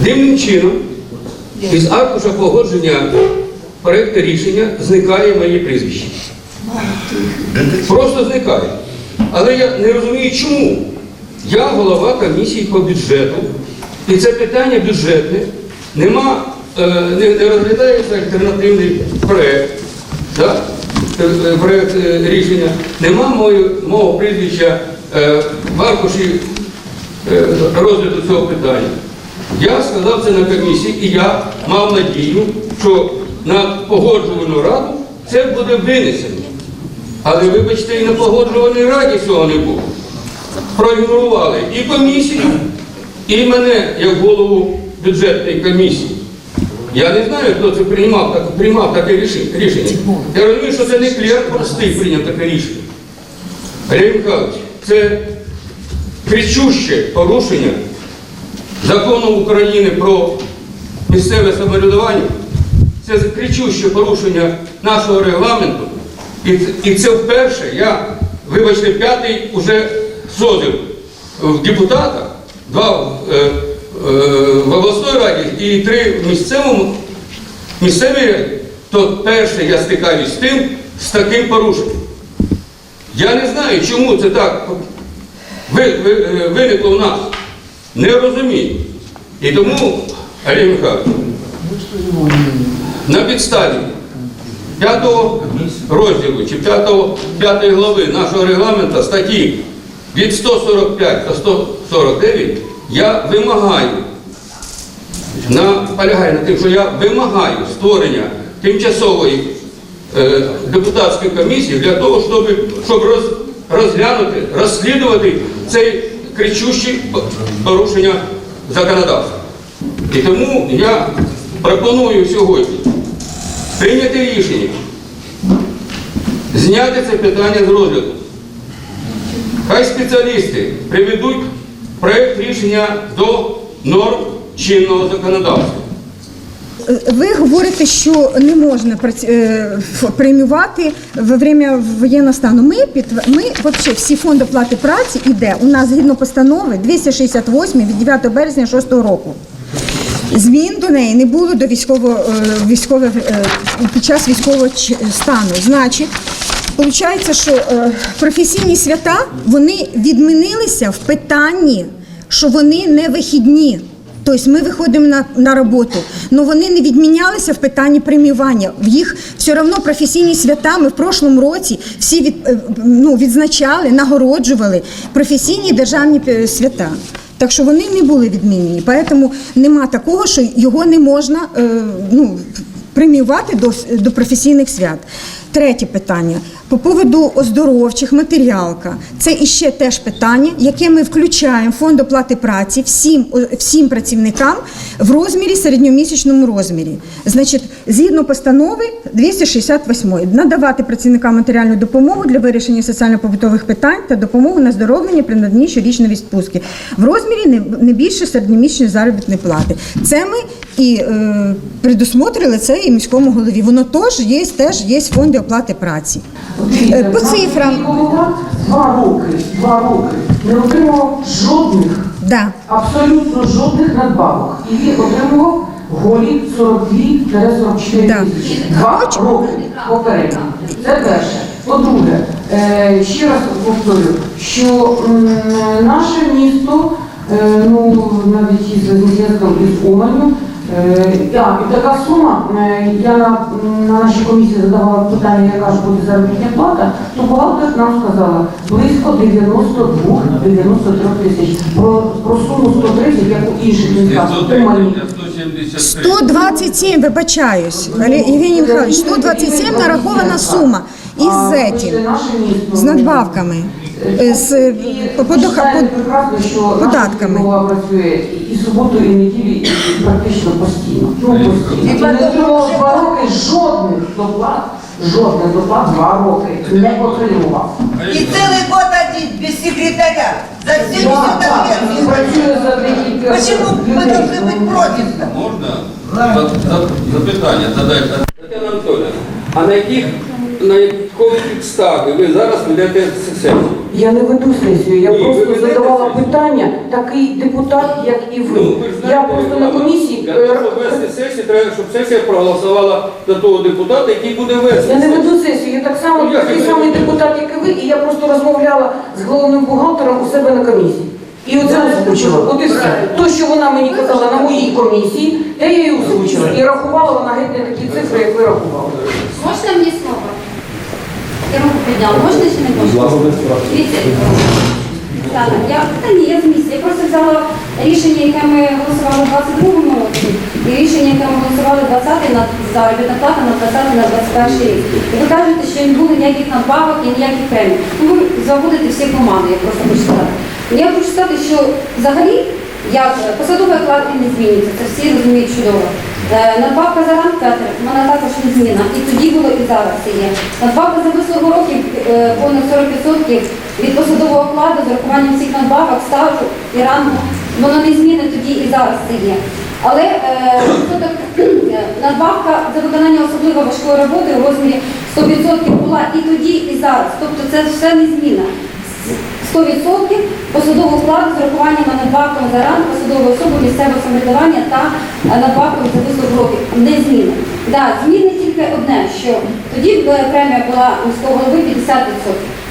Дивним чином із аркуша погодження проєкту рішення зникає моє прізвище. Просто зникає. Але я не розумію, чому. Я голова комісії по бюджету, і це питання бюджетне, нема, е, не, не розглядається альтернативний проєкт, да? Е, е, проєкт рішення, нема мою, мого прізвища в аркуші розгляду цього питання. Я сказав це на комісії, і я мав надію, що на погоджувальну раду це буде винесено. Але вибачте, і на погоджувальній раді цього не було. Проігнорували і комісію, і мене як голову бюджетної комісії. Я не знаю, хто це приймав, так, приймав таке рішення. Я розумію, що це не клієнт простий прийняв таке рішення. Михайлович, це кричуще порушення закону України про місцеве самоврядування. Це кричуще порушення нашого регламенту. І, це- вперше я, вибачте, п'ятий уже созив в депутатах, два в, е, е, в обласній раді і три в місцевому місцевій раді, то перше я стикаюсь з тим, з таким порушенням. Я не знаю, чому це так ви- ви- виникло в нас. Не розумію. І тому, Михайлович, на підставі п'ятого розділу чи п'ятого, п'ятої глави нашого регламенту статті від 145 до 149 я вимагаю, наполягаю на тим, що я вимагаю створення тимчасової е, депутатської комісії для того, щоб, щоб роз, розглянути, розслідувати цей кричущий порушення законодавства. І тому я пропоную сьогодні прийняти рішення, зняти це питання з розгляду. Хай спеціалісти приведуть проєкт рішення до норм чинного законодавства. Ви говорите, що не можна преміювати во время воєнного стану. Ми під ми вообще всі фонди оплати праці іде у нас згідно постанови 268 від 9 березня 6 року. Змін до неї не було до військового е, військового е, під час військового стану. Значить, виходить, що е, професійні свята вони відмінилися в питанні, що вони не вихідні. Тобто ми виходимо на, на роботу, але вони не відмінялися в питанні преміювання. В їх все одно професійні свята ми в прошлому році всі від, е, ну, відзначали, нагороджували професійні державні е, свята. Так що вони не були відмінені. Тому нема такого, що його не можна е, ну, преміювати до, до професійних свят. Третє питання. По поводу оздоровчих, матеріалка. Це іще теж питання, яке ми включаємо фонд оплати праці всім, всім працівникам в розмірі, середньомісячному розмірі. Значить, згідно постанови 268 надавати працівникам матеріальну допомогу для вирішення соціально-побутових питань та допомогу на здоровлення при наданні щорічної відпустки в розмірі не, більше середньомісячної заробітної плати. Це ми і е, предусмотрили це і міському голові. Воно теж є, теж є в фонді оплати праці. Е, По цифрам, Два роки, два роки не отримував жодних, да. абсолютно жодних надбавок. І отримував голі 42-44 Да. тисячі. Два роки попередньо. Це перше. По-друге, е, ще раз повторю, що м, наше місто, е, ну навіть із зв'язком із Уманью, е, а, і така сума, е, я на, на нашій комісії задавала питання, яка ж буде заробітна плата, то бухгалтер нам сказала близько 92-93 тисяч. Про, про суму 130, як у інших містах, 127, вибачаюсь, Євгеній Михайлович, 127 нарахована сума із зетів, з надбавками, з е, по- по- Знаєте прекрасно, що податками. наша голова працює і суботу, і неділі, і практично постійно. Ну, постійно. І не отримував два роки жодних доплат, жодних доплат два роки не отримував. И целый год один, без секретаря. За 70 Так, так, Він лет. працює за декілька Почему мы людей. должны быть против? Можна за- за- запитання задати? Тетяна Анатольовна, а на яких на якій підставі ви зараз ведете сесію? Я не веду сесію, я Ні, ви просто ведете задавала сесію. питання, такий депутат, як і ви. Ну, ви ж я знаєте, просто на комісії. Для е, того, щоб вести сесію, треба, щоб сесія проголосувала за того депутата, який буде вести. Я не сесію. веду сесію, я так само Ну, як такий ви самий ведете? депутат, як і ви, і я просто розмовляла з головним бухгалтером у себе на комісії. І оце озвучила. От і все. То, що вона мені казала на моїй комісії, я її озвучила. І рахувала вона геть не такі цифри, як ви рахували. Можна мені слово? Я руку підняла, можна чи не можна? Так, я, та ні, я з місця. Я просто взяла рішення, яке ми голосували в 22-му році, і рішення, яке ми голосували 20-й на заробітна плата на 20-й на 21 рік. І ви кажете, що не було ніяких надбавок і ніяких премій. Ну, ви заводите всі команди, я просто хочу сказати. Я хочу сказати, що взагалі як посадовий оклад не змінюється, це всі розуміють чудово. Надбавка за ранг Петр, вона також не зміна. І тоді було, і зараз це є. Надбавка за вислугу років е, понад 40% від посадового окладу з урахуванням всіх надбавок, стажу і рангу, воно не зміни тоді і зараз це є. Але е, е, надбавка за виконання особливо важкої роботи у розмірі 100% була і тоді, і зараз. Тобто це все не зміна. 100% посадового складу з урахуванням надбавками за ранг посадової особи місцевого самоврядування та е, надбавками за вислуг років. Не зміни. Да, зміни тільки одне, що тоді е, премія була міського голови 50%.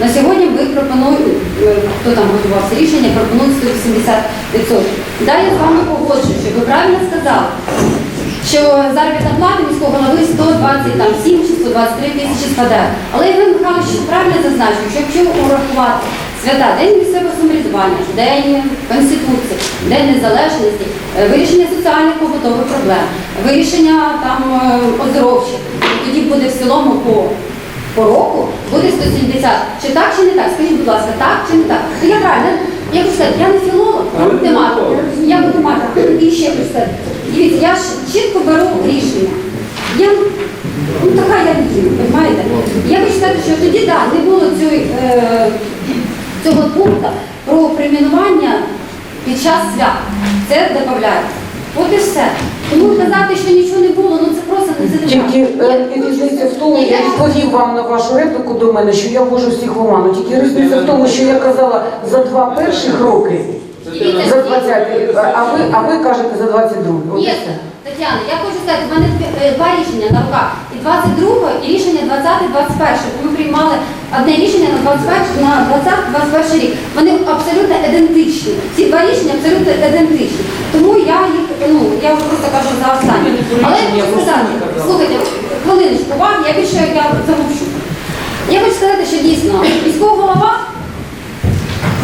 На сьогодні ви пропонуєте, хто там готувався рішення, пропонують 180%. Да, я з вами погоджуюся, ви правильно сказали що заробітна плата міського голови 127 чи 123 тисячі складає. Але Євген Михайлович правильно зазначив, що якщо урахувати свята, День місцевого самоврядування, День Конституції, День Незалежності, е, вирішення соціальних побутових проблем, вирішення там е, оздоровчих, тоді буде в цілому по по року буде 170. Чи так, чи не так? Скажіть, будь ласка, так чи не так? Я правильно, я сказати, я не філолог, я математик. Я математик. І ще сказати. Дивіться, я ж чітко беру рішення. Я ну, така я людина, розумієте? Я хочу сказати, що тоді так, не було цієї, е, цього пункту про примінування під час свят. Це додається. От і все. Тому казати, що нічого не було, ну це просто не це Тільки е, різниця в тому, я відповів вам на вашу репліку до мене, що я ввожу всіх в оману. Тільки різниця в тому, що я казала за два перших роки, за 20, а ви, а ви кажете за 22. От і Ні, все. Тетяна, я хочу сказати, в мене е, два рішення на руках. І 22 і рішення 20-21. Ми приймали одне рішення на 21 на 20-21 рік. Вони абсолютно ідентичні. Ці два рішення абсолютно ідентичні. Тому я їх, ну, я просто кажу за останнє. Ні, не про Але я хочу сказати, слухайте, хвилиночку, уваги, я більше я замовчу. Я хочу сказати, що дійсно міського голова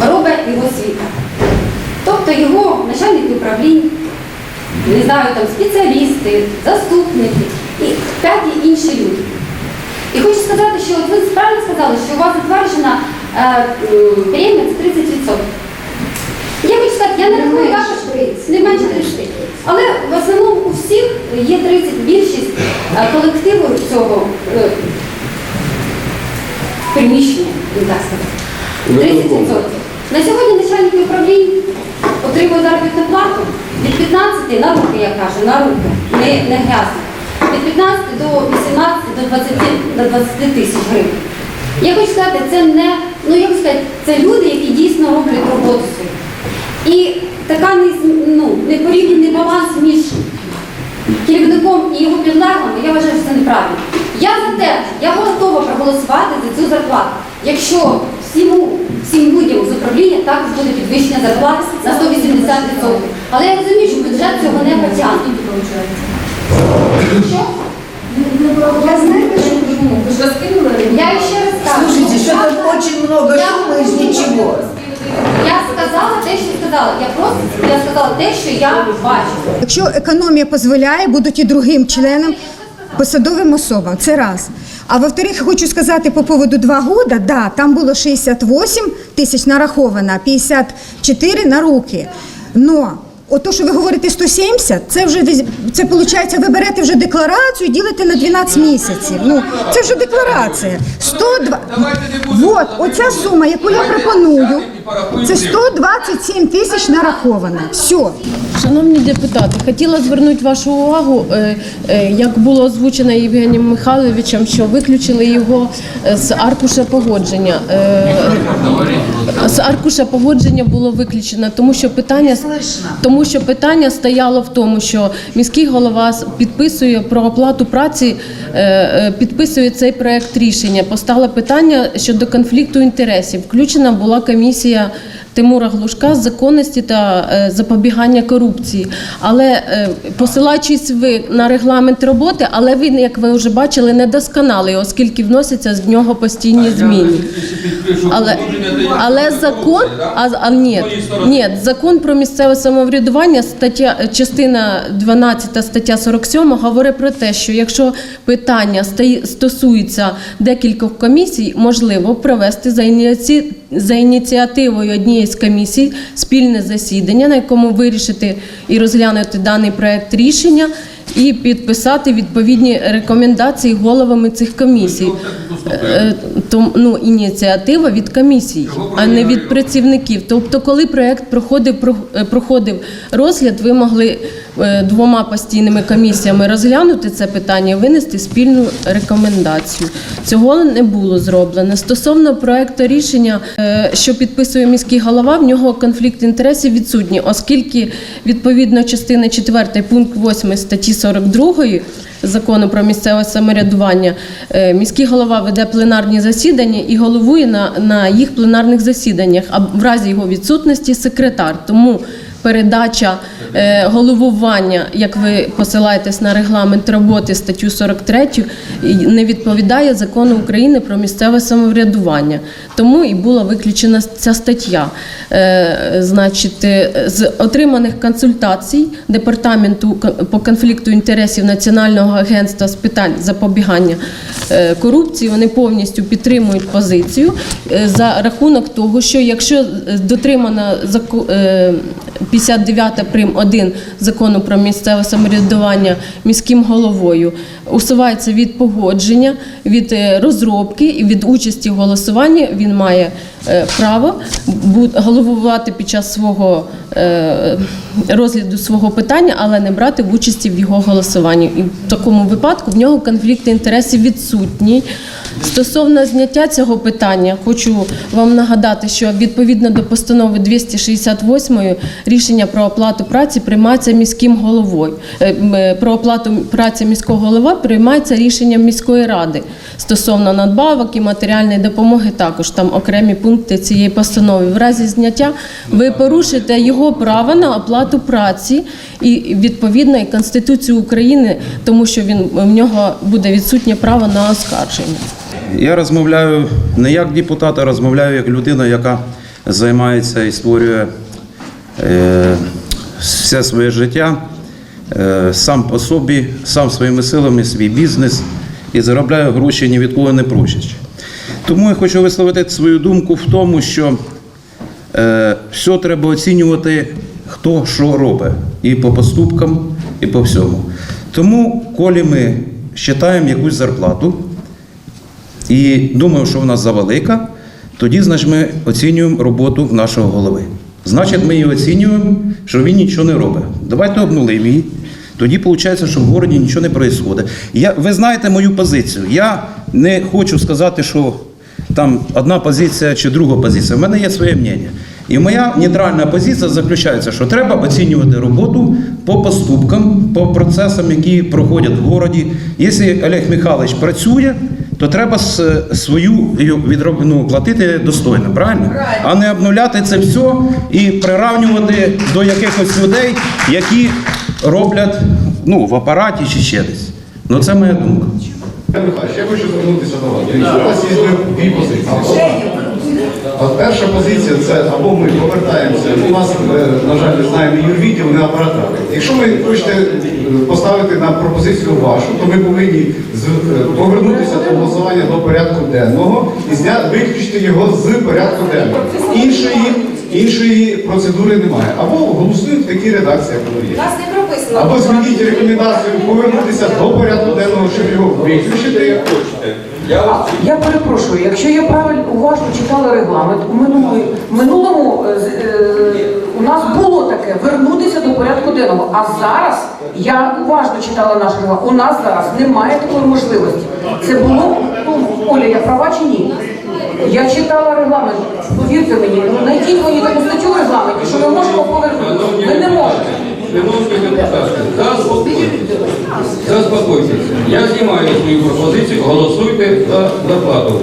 робить його світа. Тобто його начальники управлінь, не знаю, там спеціалісти, заступники і п'яті інші люди. І хочу сказати, що от ви правильно сказали, що у вас затверджена е, премія це 30%. Я хочу сказати, я не рахую також не менше 30. Але в основному у всіх є 30, більшість е, колективу цього е, приміщення, не так сказати. 30%. На сьогодні начальники управлінь отримують заробітну плату від 15 на руки, я кажу, на руки, не, не грязно. Від 15 до 18 до 20, до 20 тисяч гривень. Я хочу сказати, це не, ну як сказати, це люди, які дійсно роблять роботу свою. І така ну, непорівняний баланс між керівником і його підлеглими, я вважаю, що це неправильно. Я за те, я готова проголосувати за цю зарплату. Якщо всьому, всім людям з управління також буде підвищення зарплати на 180%. Але я розумію, що бюджет цього не потягне. Що? Я знаєте, що Я ще раз кажу. Слушайте, что-то очень много Я- шума из ничего. Я сказала те, що сказала. Я просто я сказала те, що я бачу. Якщо економія дозволяє, будуть і другим членам посадовим особам. Це раз. А во-вторых, хочу сказати по поводу два года, да, там було 68 тисяч нараховано, а 54 на руки. Но Ото, що ви говорите 170, це вже це виходить, ви берете вже декларацію, ділите на 12 місяців. Ну це вже декларація. 102... Давайте Вот, оця сума, яку я пропоную, і це 127 тисяч нараховано. Все. Шановні депутати, хотіла звернути вашу увагу, е, е, як було озвучено Євгенієм Михайловичем, що виключили його е, з аркуша погодження. З аркуша погодження було виключено, тому що питання тому, що питання стояло в тому, що міський голова підписує про оплату праці, підписує цей проект рішення. Постало питання щодо конфлікту інтересів. Включена була комісія. Тимура Глушка з законності та е, запобігання корупції. Але е, посилаючись ви на регламент роботи, але він, як ви вже бачили, недосконалий, оскільки вносяться з нього постійні зміни. Але, але закон, а, а ні, ні, закон про місцеве самоврядування, стаття частина 12 стаття 47 говорить про те, що якщо питання стосується декількох комісій, можливо провести за ініці... за ініціативою однієї з комісій спільне засідання, на якому вирішити і розглянути даний проект рішення. І підписати відповідні рекомендації головами цих комісій. Е, то, ну, ініціатива від комісій, а не від працівників. Тобто, коли проект проходив про- е, проходив розгляд, ви могли е, двома постійними комісіями розглянути це питання, і винести спільну рекомендацію. Цього не було зроблено. Стосовно проекту рішення, е, що підписує міський голова, в нього конфлікт інтересів відсутній, оскільки відповідно частини 4 пункт 8 статті 42 закону про місцеве самоврядування, е, міський голова веде пленарні засідання і головує на, на їх пленарних засіданнях, а в разі його відсутності секретар. Тому передача головування, як ви посилаєтесь на регламент роботи статтю 43, не відповідає закону України про місцеве самоврядування. Тому і була виключена ця стаття. Е, значить, е, з отриманих консультацій департаменту по конфлікту інтересів Національного агентства з питань запобігання е, корупції, вони повністю підтримують позицію е, за рахунок того, що якщо е, дотримана зако- е, 59 прим 1 закону про місцеве самоврядування міським головою усувається від погодження, від е, розробки і від участі в голосуванні, він має е, право головувати під час свого е, розгляду свого питання, але не брати в участі в його голосуванні. І в такому випадку в нього конфлікт інтересів відсутній. Стосовно зняття цього питання, хочу вам нагадати, що відповідно до постанови 268 рішення про оплату праці приймається міським головою. Про оплату праці міського голова приймається рішенням міської ради стосовно надбавок і матеріальної допомоги. Також там окремі пункти цієї постанови. В разі зняття ви порушите його право на оплату праці і відповідно і Конституцію України, тому що він в нього буде відсутнє право на оскарження. Я розмовляю не як депутат, а розмовляю як людина, яка займається і створює е, все своє життя сам по собі, сам своїми силами, свій бізнес і заробляю гроші ні від кого не просячи. Тому я хочу висловити свою думку в тому, що е, все треба оцінювати, хто що робить, і по поступкам, і по всьому. Тому, коли ми вважаємо якусь зарплату, і думаю, що вона завелика, тоді, значить, ми оцінюємо роботу нашого голови. Значить, ми її оцінюємо, що він нічого не робить. Давайте обнулимо її. Тоді виходить, що в городі нічого не відбувається. Я, ви знаєте мою позицію. Я не хочу сказати, що там одна позиція чи друга позиція. У мене є своє мнення. І моя нейтральна позиція заключається, що треба оцінювати роботу по поступкам, по процесам, які проходять в городі. Якщо Олег Михайлович працює, то треба свою відроб... ну, платити достойно, правильно? А не обнуляти це все і приравнювати до якихось людей, які роблять ну, в апараті чи ще десь. Ну це моя думка. Я хочу звернутися до вас. У вас є дві позиції. От перша позиція це або ми повертаємося. У нас, е, на жаль, ми знаємо юрвідділ, не апаратури. Якщо ви хочете е, поставити на пропозицію вашу, то ми повинні е, повернутися до голосування до порядку денного і зняти, виключити його з порядку денного. Іншої, іншої процедури немає. Або голосують в такій редакції, як воно є. Не. Або змініть рекомендацію повернутися до порядку денного, щоб його виключити. Я перепрошую, якщо я правильно уважно читала регламент, у минулому, минулому е, е, У нас було таке вернутися до порядку денного. А зараз я уважно читала наш регламент. У нас зараз немає такої можливості. Це було ну, Оля, я права чи ні? Я читала регламент. Повірте мені, ну знайдіть мені таку статтю в регламенті, що ми можемо повернутися. Ми не можемо. Шановні депутати, заспокойтесь. Заспокойтесь. Я знімаю свою пропозицію, голосуйте за зарплату.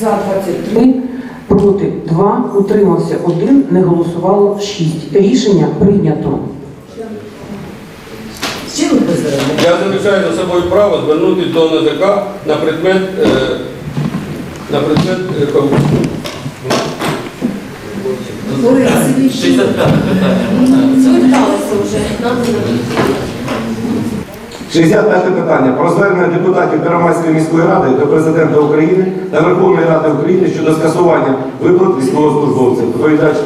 За 23, проти 2, утримався 1, не голосувало 6. Рішення прийнято. Я залишаю за собою право звернутися до НЗК на предмет, е, на предмет е, корупції. 65 питання. Вже. 65 питання про звернення депутатів Первомайської міської ради до президента України та Верховної Ради України щодо скасування виплат військовослужбовців. Доповідач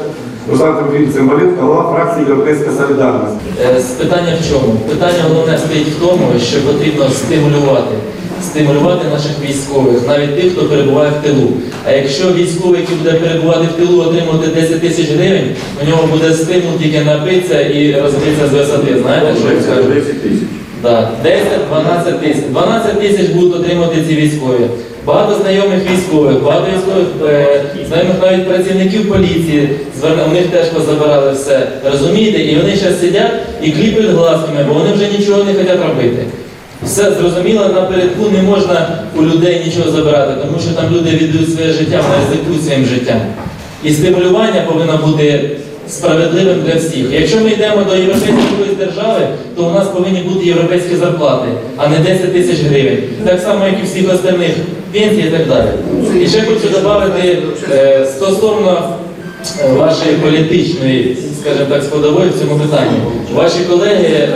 Руслан Тимофійович голова фракції Європейська Солідарність. Е, Питання в чому? Питання головне стоїть в тому, що потрібно стимулювати. Стимулювати наших військових, навіть тих, хто перебуває в тилу. А якщо військовий, який буде перебувати в тилу, отримувати 10 тисяч гривень, у нього буде стимул тільки напитися і розбитися з висоти. Знаєте, що я скажу? 10 тисяч. Так, 10-12 тисяч. 12 тисяч будуть отримати ці військові. Багато знайомих військових, багато військових е, знайомих навіть працівників поліції, у них теж позабирали все. Розумієте? І вони зараз сидять і кліпають глазками, бо вони вже нічого не хочуть робити. Все зрозуміло, напередку не можна у людей нічого забирати, тому що там люди віддають своє життя, вони ризикують своїм життям. І стимулювання повинно бути справедливим для всіх. Якщо ми йдемо до європейської держави, то у нас повинні бути європейські зарплати, а не 10 тисяч гривень. Так само, як і всіх остальних пенсій і так далі. І ще хочу додати е, стосовно е, вашої політичної, скажімо так, складової в цьому питанні. Ваші колеги е,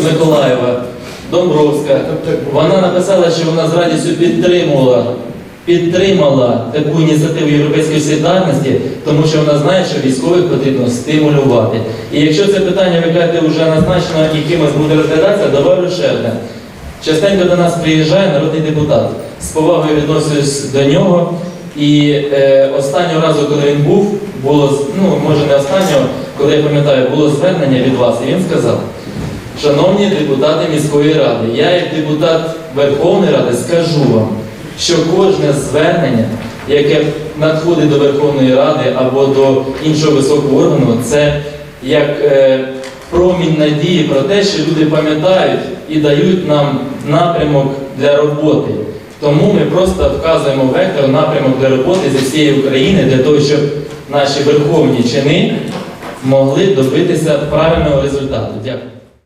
з Миколаєва, Домбровська, вона написала, що вона з радістю підтримувала підтримала таку ініціативу Європейської солідарності, тому що вона знає, що військових потрібно стимулювати. І якщо це питання, ви кажете, вже назначено і кимось буде розглядатися, добавлю ще одне. Частенько до нас приїжджає народний депутат. З повагою відношусь до нього. І е, останнього разу, коли він був, було ну може не останнього, коли я пам'ятаю, було звернення від вас, і він сказав. Шановні депутати міської ради, я як депутат Верховної Ради скажу вам, що кожне звернення, яке надходить до Верховної Ради або до іншого високого органу, це як е, промінь надії про те, що люди пам'ятають і дають нам напрямок для роботи. Тому ми просто вказуємо вектор, напрямок для роботи зі всієї України для того, щоб наші верховні чини могли добитися правильного результату. Дякую.